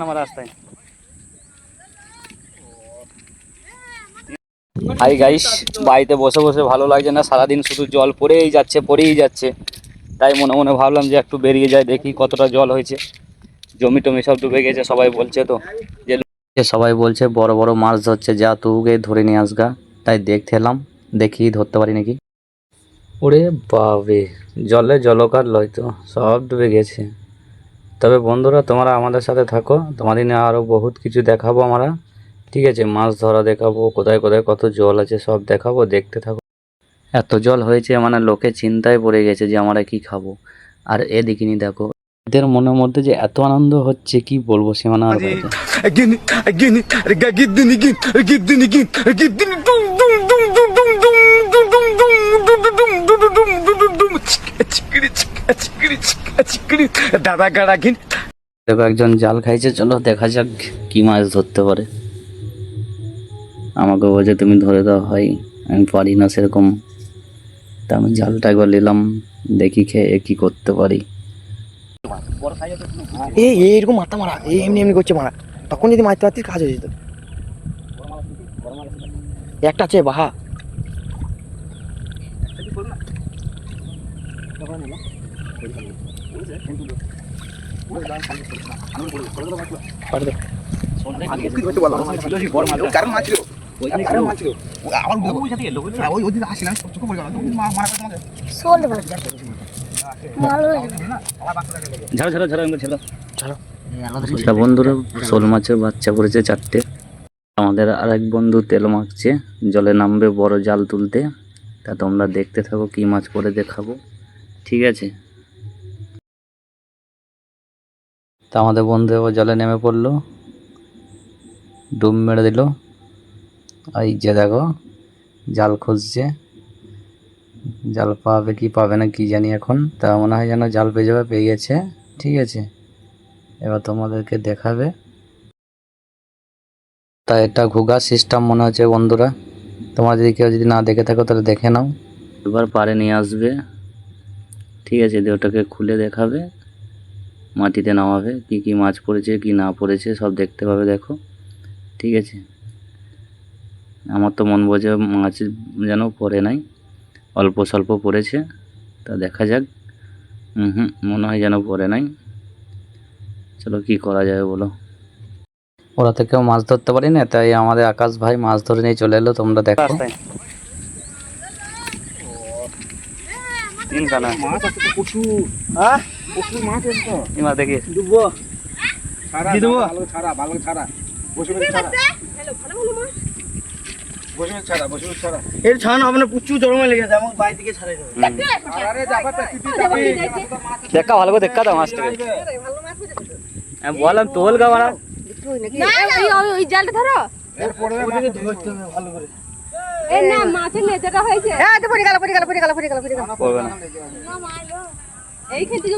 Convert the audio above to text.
নামা রাস্তায়। গাইস বাড়িতে বসে বসে ভালো লাগছে না, সারাদিন শুধু জল পড়েই যাচ্ছে পড়েই যাচ্ছে। তাই মনে মনে ভাবলাম যে একটু বেরিয়ে যায় দেখি কতটা জল হয়েছে। জমি টমি সব ডুবে গেছে, সবাই বলছে তো। যে সবাই বলছে, বড় বড় মাছ ধরছে, যা তুগে ধরে নিয়ে আসগা। তাই দেখতে এলাম, দেখি ধরতে পারি নাকি। ওরে বাবে জলে জলকার লয় তো, সব ডুবে গেছে। তবে বন্ধুরা তোমরা আমাদের সাথে থাকো তোমাদের নিয়ে আরও বহুত কিছু দেখাবো আমরা ঠিক আছে মাছ ধরা দেখাবো কোথায় কোথায় কত জল আছে সব দেখাবো দেখতে থাকো এত জল হয়েছে মানে লোকে চিন্তায় পড়ে গেছে যে আমরা কি খাব আর এদিকিনি দেখো এদের মনের মধ্যে যে এত আনন্দ হচ্ছে কি বলব সীমানার বাইরে দাদা গাড়া গিন দেখো একজন জাল খাইছে চলো দেখা যাক কি মাছ ধরতে পারে। আমাকে বলছে তুমি ধরে দাও হয় আমি পারি না সেরকম। তা আমি জালটা একবার নিলাম দেখি খেয়ে কি করতে পারি। এই এইরকম মাথা মারা এই এমনি এমনি করছে মারা। তখন যদি মারতে পারতিস কাজ হয়ে যেত। একটা আছে বাহা। বন্ধুরা, শোল মাছের বাচ্চা পড়েছে চারটে। আমাদের আরেক বন্ধু তেল মাখছে, জলে নামবে বড় জাল তুলতে। তা তোমরা দেখতে থাকো কি মাছ পরে দেখাবো। ঠিক আছে? তা আমাদের বন্ধু জলে নেমে পড়ল। ডুব মেরে দিল। এই যে দেখো, জাল খুঁজছে। জাল পাবে কি পাবে না, কি জানি এখন। তা মনে হয় যেন জাল পেয়ে যাবে, পেয়ে গেছে। ঠিক আছে, এবার তোমাদেরকে দেখাবে। তা এটা ঘুগা সিস্টেম মনে হচ্ছে বন্ধুরা। তোমরা যদি কেউ যদি না দেখে থাকো, তাহলে দেখে নাও। এবার পারে নিয়ে আসবে। ঠিক আছে, দিয়ে ওটাকে খুলে দেখাবে। মাটিতে নামাবে কি কি মাছ পড়েছে কি না পড়েছে সব দেখতে পাবে দেখো। ঠিক আছে? আমার তো মন বোঝে মাছ যেন পড়ে নাই অল্প স্বল্প পড়েছে তা দেখা যাক। হুম হুম মনে হয় যেন পড়ে নাই। চলো কি করা যাবে বলো? ওরা তো কেউ মাছ ধরতে পারি না তাই আমাদের আকাশ ভাই মাছ ধরে নিয়ে চলে এলো তোমরা দেখো। মাছ আছে তো প্রচুর। হ্যাঁ ইমা দেখি ডুববো ছাড়া ভালো ছাড়া ভালো ছাড়া বসে বসে ছাড়া বসে বসে ছাড়া বসে ছাড়া এর প্রচুর জড়মে লেগে যায় থেকে ছাড়াই দেখা ভালো করে দেখা দাও মাছটাকে আমি বললাম তোল গা মারা না ওই ওই- ওই জালটা ধরো এরপরে ভালো করে এ না মাছের নেজাটা হয়েছে হ্যাঁ পড়ে গেল পড়ে গেল পড়ে গেল পড়ে গেল পড়ে গেল করবে না এইখান থেকে